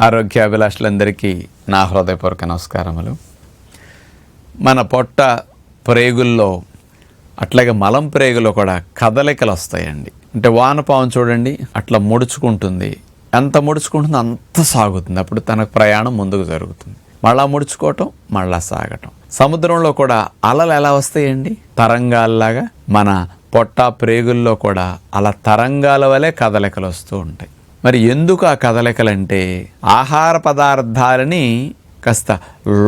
ఆరోగ్యాభిలాషులందరికీ నా హృదయపూర్వక నమస్కారములు. మన పొట్ట ప్రేగుల్లో అట్లాగే మలం ప్రేగులో కూడా కదలికలు వస్తాయండి. అంటే వానపాము చూడండి అట్లా ముడుచుకుంటుంది. ఎంత ముడుచుకుంటుందో అంత సాగుతుంది. అప్పుడు తనకు ప్రయాణం ముందుకు జరుగుతుంది. మళ్ళా ముడుచుకోవటం మళ్ళా సాగటం. సముద్రంలో కూడా అలలు ఎలా వస్తాయండి? తరంగాల్లాగా మన పొట్ట ప్రేగుల్లో కూడా అలా తరంగాల వలె కదలికలు వస్తూ ఉంటాయి. మరి ఎందుకు ఆ కదలికలంటే ఆహార పదార్థాలని కాస్త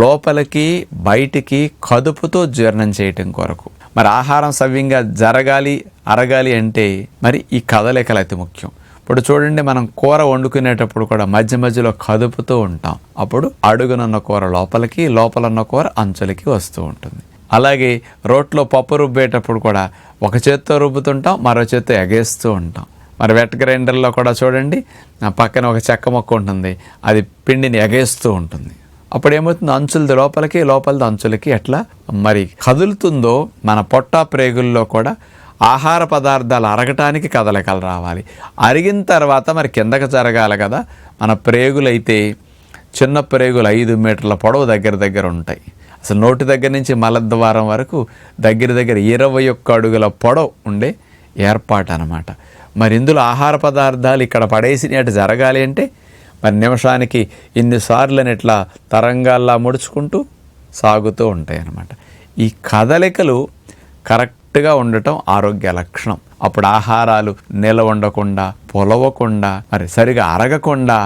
లోపలికి బయటికి కదుపుతో జీర్ణం చేయటం కొరకు. మరి ఆహారం సవ్యంగా జరగాలి అరగాలి అంటే మరి ఈ కదలికలు అతి ముఖ్యం. ఇప్పుడు చూడండి మనం కూర వండుకునేటప్పుడు కూడా మధ్య మధ్యలో కదుపుతూ ఉంటాం. అప్పుడు అడుగునున్న కూర లోపలికి లోపలన్న కూర అంచులకి వస్తూ ఉంటుంది. అలాగే రోట్లో పప్పు రుబ్బేటప్పుడు కూడా ఒక చేత్తో రుబ్బుతుంటాం మరో చేత్తో ఎగేస్తూ ఉంటాం. మరి వెట్ గ్రైండర్లో కూడా చూడండి ఆ పక్కన ఒక చెక్క మొక్క ఉంటుంది అది పిండిని ఎగేస్తూ ఉంటుంది. అప్పుడు ఏమవుతుంది? అంచులది లోపలికి లోపలిది అంచులకి ఎట్లా మరి కదులుతుందో మన పొట్ట ప్రేగుల్లో కూడా ఆహార పదార్థాలు అరగటానికి కదలికలు రావాలి. అరిగిన తర్వాత మరి కిందకి జరగాలి కదా మన ప్రేగులైతే చిన్న ప్రేగులు ఐదు మీటర్ల పొడవు దగ్గర దగ్గర ఉంటాయి. అసలు నోటి దగ్గర నుంచి మలద్వారం వరకు దగ్గర దగ్గర ఇరవై ఒక్క అడుగుల పొడవు ఉండే ఏర్పాటు అనమాట మరి ఇందులో ఆహార పదార్థాలు ఇక్కడ పడేసినట్టు జరగాలి అంటే మరి నిమిషానికి ఇన్నిసార్లు అని ఇట్లా తరంగాల్లా ముడుచుకుంటూ సాగుతూ ఉంటాయి అన్నమాట ఈ కదలికలు కరెక్ట్గా ఉండటం ఆరోగ్య లక్షణం. అప్పుడు ఆహారాలు నిల ఉండకుండా పొలవకుండా మరి సరిగా అరగకుండా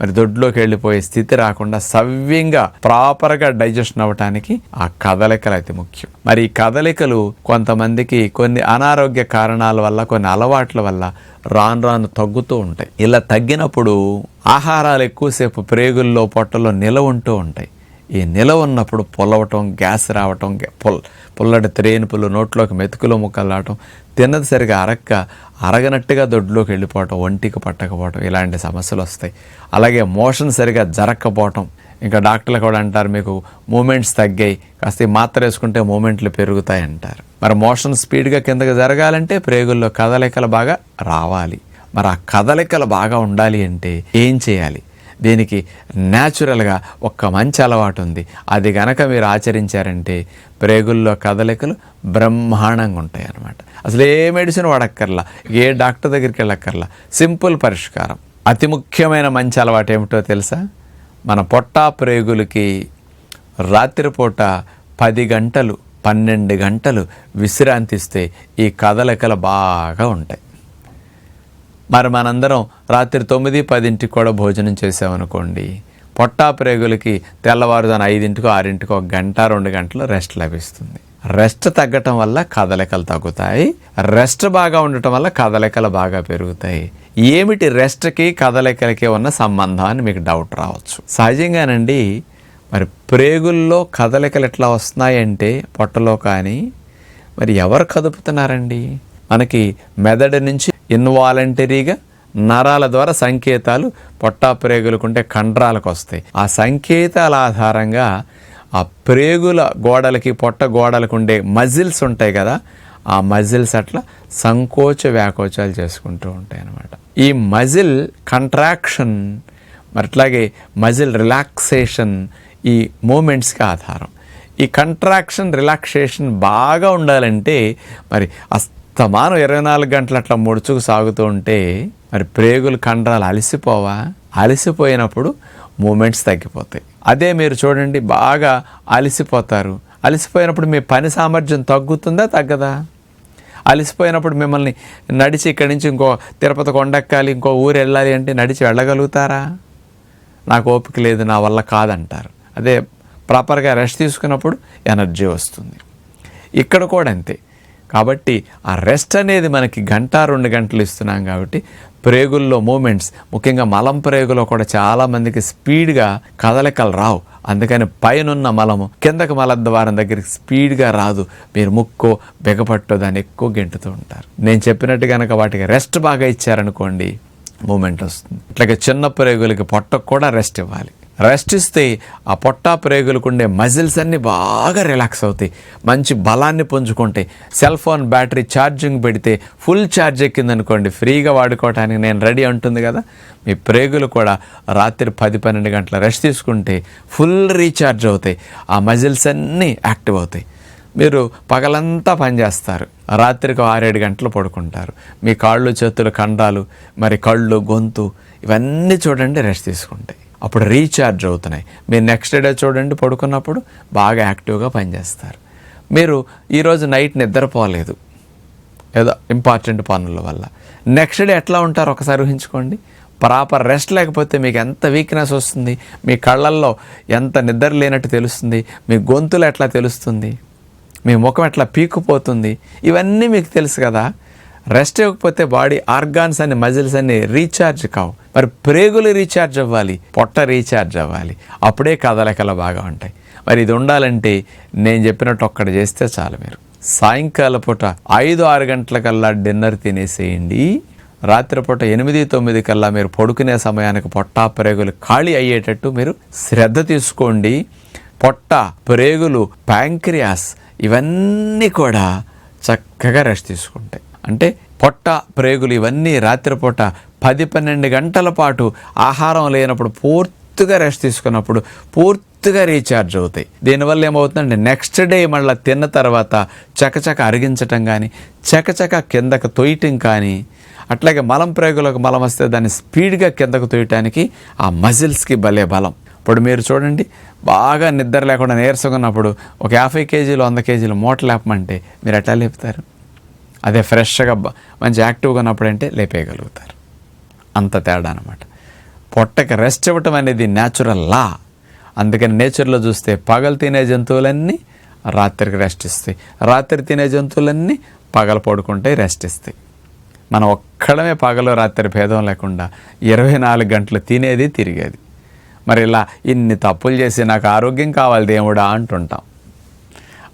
మరి దొడ్లోకి వెళ్ళిపోయే స్థితి రాకుండా సవ్యంగా ప్రాపర్గా డైజెషన్ అవ్వటానికి ఆ కదలికలు అతి ముఖ్యం. మరి ఈ కదలికలు కొంతమందికి కొన్ని అనారోగ్య కారణాల వల్ల కొన్ని అలవాట్ల వల్ల రాను రాను తగ్గుతూ ఉంటాయి. ఇలా తగ్గినప్పుడు ఆహారాలు ఎక్కువసేపు ప్రేగుల్లో పొట్టలో నిల ఉంటూ ఉంటాయి. ఈ నిల ఉన్నప్పుడు పొలవటం గ్యాస్ రావటం పొల్ పొల్లటి త్రేనుపులు నోట్లోకి మెతుకులు ముక్కలు రావటం తిన్నది సరిగా అరక్క అరగనట్టుగా దొడ్లోకి వెళ్ళిపోవటం ఒంటికి పట్టకపోవటం ఇలాంటి సమస్యలు వస్తాయి. అలాగే మోషన్ సరిగా జరగకపోవటం ఇంకా డాక్టర్లు కూడా అంటారు మీకు మూమెంట్స్ తగ్గాయి కాస్త ఈ మాత్ర వేసుకుంటే మూమెంట్లు పెరుగుతాయి అంటారు మరి మోషన్ స్పీడ్గా కిందకి జరగాలంటే ప్రేగుల్లో కదలికలు బాగా రావాలి. మరి ఆ కదలికలు బాగా ఉండాలి అంటే ఏం చేయాలి? దీనికి న్యాచురల్గా ఒక్క మంచి అలవాటు ఉంది. అది గనక మీరు ఆచరించారంటే ప్రేగుల్లో కదలికలు బ్రహ్మాండంగా ఉంటాయి అన్నమాట అసలు ఏ మెడిసిన్ వాడక్కర్లా ఏ డాక్టర్ దగ్గరికి వెళ్ళక్కర్లా సింపుల్ పరిష్కారం. అతి ముఖ్యమైన మంచి అలవాటు ఏమిటో తెలుసా? మన పొట్టా ప్రేగులకి రాత్రిపూట పది గంటలు పన్నెండు గంటలు విశ్రాంతిస్తే ఈ కదలికలు బాగా ఉంటాయి. మరి మనందరం రాత్రి తొమ్మిది పదింటికి కూడా భోజనం చేసామనుకోండి. పొట్టా ప్రేగులకి తెల్లవారుజాన ఐదింటికో ఆరింటికో ఒక గంట రెండు గంటలు రెస్ట్ లభిస్తుంది. రెస్ట్ తగ్గటం వల్ల కదలికలు తగ్గుతాయి. రెస్ట్ బాగా ఉండటం వల్ల కదలికలు బాగా పెరుగుతాయి. ఏమిటి రెస్ట్కి కదలికలకి ఉన్న సంబంధం అని మీకు డౌట్ రావచ్చు. సహజంగానండి మరి ప్రేగుల్లో కదలికలు ఎట్లా వస్తున్నాయంటే పొట్టలో కానీ మరి ఎవరు కదుపుతున్నారండి? మనకి మెదడు నుంచి ఇన్వాలంటరీగా నరాల ద్వారా సంకేతాలు పొట్టా ప్రేగులకుంటే కండరాలకు వస్తాయి ఆ సంకేతాల ఆధారంగా ఆ ప్రేగుల గోడలకి పొట్ట గోడలకు ఉండే మజిల్స్ ఉంటాయి కదా ఆ మజిల్స్ అట్లా సంకోచ వ్యాకోచాలు చేసుకుంటూ ఉంటాయి అన్నమాట ఈ మజిల్ కంట్రాక్షన్ మరి అట్లాగే మజిల్ రిలాక్సేషన్ ఈ మూమెంట్స్కి ఆధారం. ఈ కంట్రాక్షన్ రిలాక్సేషన్ బాగా ఉండాలంటే మరి సమానం ఇరవై నాలుగు గంటలు అట్లా ముడుచుకు సాగుతూ ఉంటే మరి ప్రేగులు కండరాలు అలసిపోవా? అలసిపోయినప్పుడు మూమెంట్స్ తగ్గిపోతాయి. అదే మీరు చూడండి బాగా అలసిపోతారు. అలసిపోయినప్పుడు మీ పని సామర్థ్యం తగ్గుతుందా తగ్గదా? అలసిపోయినప్పుడు మిమ్మల్ని నడిచి ఇక్కడి నుంచి ఇంకో తిరుపతి కొండెక్కాలి ఇంకో ఊరు వెళ్ళాలి అంటే నడిచి వెళ్ళగలుగుతారా? నాకు ఓపిక లేదు నా వల్ల కాదంటారు. అదే ప్రాపర్గా రెస్ట్ తీసుకున్నప్పుడు ఎనర్జీ వస్తుంది. ఇక్కడ కూడా అంతే. కాబట్టి ఆ రెస్ట్ అనేది మనకి గంట రెండు గంటలు ఇస్తున్నాం కాబట్టి ప్రేగుల్లో మూమెంట్స్ ముఖ్యంగా మలం ప్రేగులో కూడా చాలామందికి స్పీడ్గా కదలికలు రావు. అందుకని పైనున్న మలము కిందకి మలద్వారం దగ్గరికి స్పీడ్గా రాదు. మీరు ముక్కో బిగపట్టో దాన్ని ఎక్కువ గెంటుతూ ఉంటారు. నేను చెప్పినట్టు కనుక వాటికి రెస్ట్ బాగా ఇచ్చారనుకోండి మూమెంట్ వస్తుంది. ఇట్లాగే చిన్న ప్రేగులకి పొట్టకు కూడా రెస్ట్ ఇవ్వాలి. రెస్ట్ ఇస్తే ఆ పొట్టా ప్రేగులకు ఉండే మజిల్స్ అన్నీ బాగా రిలాక్స్ అవుతాయి. మంచి బలాన్ని పుంజుకుంటాయి సెల్ ఫోన్ బ్యాటరీ ఛార్జింగ్ పెడితే ఫుల్ ఛార్జ్ ఎక్కిందనుకోండి ఫ్రీగా వాడుకోవడానికి నేను రెడీ అంటుంది కదా. మీ ప్రేగులు కూడా రాత్రి పది పన్నెండు గంటల రెస్ట్ తీసుకుంటే ఫుల్ రీఛార్జ్ అవుతాయి. ఆ మజిల్స్ అన్నీ యాక్టివ్ అవుతాయి. మీరు పగలంతా పనిచేస్తారు రాత్రికి ఆరేడు గంటలు పడుకుంటారు. మీ కాళ్ళు చేతులు కండాలు మరి కళ్ళు గొంతు ఇవన్నీ చూడండి రెస్ట్ తీసుకుంటాయి. అప్పుడు రీఛార్జ్ అవుతున్నాయి. మీరు నెక్స్ట్ డే చూడండి పడుకున్నప్పుడు బాగా యాక్టివ్గా పనిచేస్తారు. మీరు ఈరోజు నైట్ నిద్రపోలేదు. ఏదో ఇంపార్టెంట్ పనుల వల్ల. నెక్స్ట్ డే ఎట్లా ఉంటారు ఒకసారి ఊహించుకోండి. ప్రాపర్ రెస్ట్ లేకపోతే మీకు ఎంత వీక్నెస్ వస్తుంది మీ కళ్ళల్లో ఎంత నిద్ర లేనట్టు తెలుస్తుంది మీ గొంతులు ఎట్లా తెలుస్తుంది మీ ముఖం ఎట్లా పీకుపోతుంది ఇవన్నీ మీకు తెలుసు కదా. రెస్ట్ ఇవ్వకపోతే బాడీ ఆర్గాన్స్ అన్ని మజిల్స్ అన్ని రీఛార్జ్ కావు. మరి ప్రేగులు రీఛార్జ్ అవ్వాలి పొట్ట రీఛార్జ్ అవ్వాలి. అప్పుడే కదలికలు బాగా ఉంటాయి. మరి ఇది ఉండాలంటే నేను చెప్పినట్టు ఒక్కడ చేస్తే చాలు మీరు. సాయంకాల పూట ఐదు ఆరు గంటలకల్లా డిన్నర్ తినేసేయండి. రాత్రిపూట ఎనిమిది తొమ్మిది కల్లా మీరు పడుకునే సమయానికి పొట్ట ప్రేగులు ఖాళీ అయ్యేటట్టు మీరు శ్రద్ధ తీసుకోండి. పొట్ట ప్రేగులు ప్యాంక్రియాస్ ఇవన్నీ కూడా చక్కగా రెస్ట్ తీసుకుంటాయి. అంటే పొట్ట ప్రేగులు ఇవన్నీ రాత్రిపూట పది పన్నెండు గంటల పాటు ఆహారం లేనప్పుడు పూర్తిగా రెస్ట్ తీసుకున్నప్పుడు పూర్తిగా రీఛార్జ్ అవుతాయి. దీనివల్ల ఏమవుతుందంటే నెక్స్ట్ డే మళ్ళీ తిన్న తర్వాత చకచక అరిగించటం కానీ చకచక కిందకు తొయ్యటం కానీ అట్లాగే మలం ప్రేగులకు మలం వస్తే దాన్ని స్పీడ్గా కిందకు తొయ్యటానికి ఆ మజిల్స్కి భలే బలం. ఇప్పుడు మీరు చూడండి బాగా నిద్ర లేకుండా నీరసంగా ఉన్నప్పుడు ఒక యాభై కేజీలు వంద కేజీలు మూట లేపమంటే మీరు ఎట్లా లేపుతారు? అదే ఫ్రెష్గా మంచి యాక్టివ్గా ఉన్నప్పుడు అంటే లేపేయగలుగుతారు. అంత తేడా అనమాట పొట్టకి రెస్ట్ ఇవ్వటం అనేది న్యాచురల్ లా అందుకని నేచర్లో చూస్తే పగలు తినే జంతువులన్నీ రాత్రికి రెస్ట్ ఇస్తాయి. రాత్రి తినే జంతువులన్నీ పగలు పడుకుంటాయి రెస్ట్ ఇస్తాయి. మనం ఒక్కడమే పగలు రాత్రి భేదం లేకుండా ఇరవై నాలుగు గంటలు తినేది తిరిగేది. మరి ఇలా ఇన్ని తప్పులు చేసి నాకు ఆరోగ్యం కావాలి దేవుడా అంటుంటాం.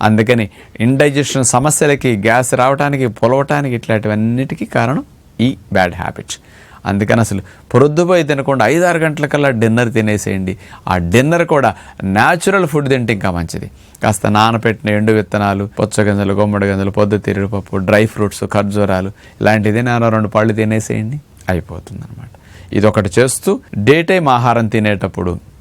అందుకని ఇండైజెషన్ సమస్యలకి గ్యాస్ రావడానికి పొలవటానికి ఇట్లాంటివన్నిటికీ కారణం ఈ బ్యాడ్ హ్యాబిట్స్ అందుకని అసలు పొద్దుపోయి తినకుండా ఐదు ఆరు గంటలకల్లా డిన్నర్ తినేసేయండి. ఆ డిన్నర్ కూడా న్యాచురల్ ఫుడ్ తింటే ఇంకా మంచిది. కాస్త నానపెట్టిన ఎండు విత్తనాలు పుచ్చగింజలు గుమ్మడి గింజలు పొద్దు పప్పు డ్రై ఫ్రూట్స్ ఖర్జూరాలు ఇలాంటిది నాన్న రెండు పళ్ళు తినేసేయండి. అయిపోతుంది అనమాట ఇది ఒకటి చేస్తూ డే టైం ఆహారం తినేటప్పుడు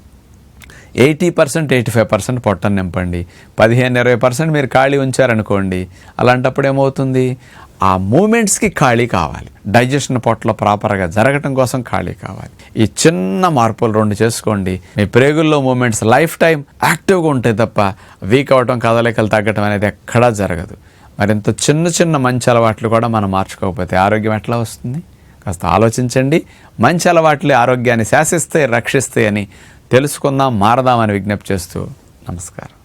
eighty percent eighty five percent పొట్టను నింపండి. పదిహేను ఇరవై పర్సెంట్ మీరు ఖాళీ ఉంచారనుకోండి అలాంటప్పుడు ఏమవుతుంది? ఆ మూమెంట్స్కి ఖాళీ కావాలి. డైజెషన్ పొట్టలో ప్రాపర్గా జరగటం కోసం ఖాళీ కావాలి. ఈ చిన్న మార్పులు రెండు చేసుకోండి. మీ ప్రేగుల్లో మూమెంట్స్ లైఫ్ టైం యాక్టివ్గా ఉంటాయి తప్ప వీక్ అవటం కదలికలు తగ్గటం అనేది ఎక్కడా జరగదు. మరింత చిన్న చిన్న మంచి అలవాట్లు కూడా మనం మార్చుకోకపోతే ఆరోగ్యం ఎట్లా వస్తుంది? కాస్త ఆలోచించండి. మంచి అలవాట్లే ఆరోగ్యాన్ని శాసిస్తే రక్షిస్తాయి అని తెలుసుకుందాం మారదామని విజ్ఞప్తి చేస్తూ నమస్కారం.